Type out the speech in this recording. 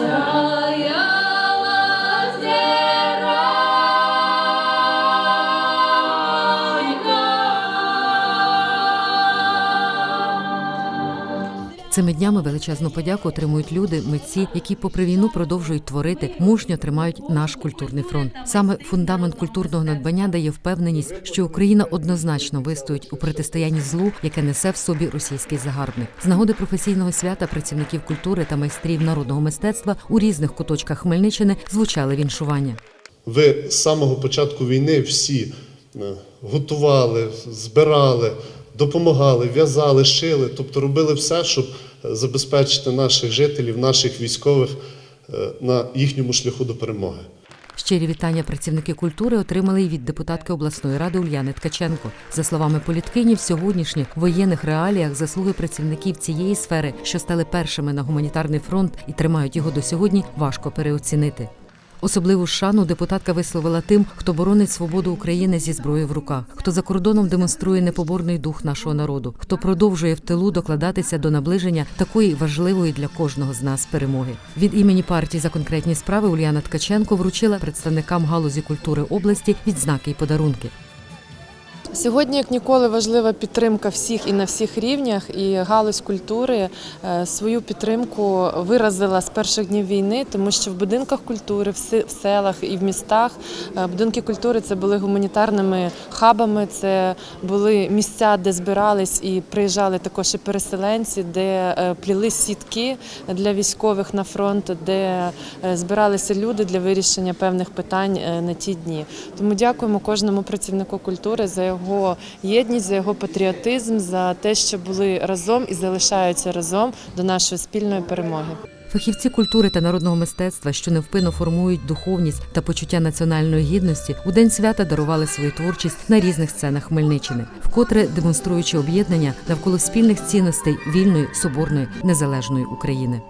Shaya. Цими днями величезну подяку отримують люди, митці, які, попри війну, продовжують творити, мужньо тримають наш культурний фронт. Саме фундамент культурного надбання дає впевненість, що Україна однозначно вистоїть у протистоянні злу, яке несе в собі російський загарбник. З нагоди професійного свята працівників культури та майстрів народного мистецтва у різних куточках Хмельниччини звучали віншування. Ви з самого початку війни всі е, готували, збирали, допомагали, в'язали, шили, тобто робили все, щоб забезпечити наших жителів, наших військових е, на їхньому шляху до перемоги. Щирі вітання працівники культури отримали і від депутатки обласної ради Ульяни Ткаченко. За словами політкині, в сьогоднішніх воєнних реаліях заслуги працівників цієї сфери, що стали першими на гуманітарний фронт і тримають його до сьогодні, важко переоцінити. Особливу шану депутатка висловила тим, хто боронить свободу України зі зброєю в руках, хто за кордоном демонструє непоборний дух нашого народу, хто продовжує в тилу докладатися до наближення такої важливої для кожного з нас перемоги. Від імені партії за конкретні справи Ульяна Ткаченко вручила представникам галузі культури області відзнаки й подарунки. Сьогодні, як ніколи, важлива підтримка всіх і на всіх рівнях. І галузь культури е, свою підтримку виразила з перших днів війни, тому що в будинках культури, в селах і в містах е, будинки культури це були гуманітарними хабами, це були місця, де збирались і приїжджали також і переселенці, де е, пліли сітки для військових на фронт, де збиралися люди для вирішення певних питань на ті дні. Тому дякуємо кожному працівнику культури за його єдність, за його патріотизм, за те, що були разом і залишаються разом до нашої спільної перемоги. Фахівці культури та народного мистецтва, що невпинно формують духовність та почуття національної гідності, у день свята дарували свою творчість на різних сценах Хмельниччини, вкотре демонструючи об'єднання навколо спільних цінностей вільної, соборної, незалежної України.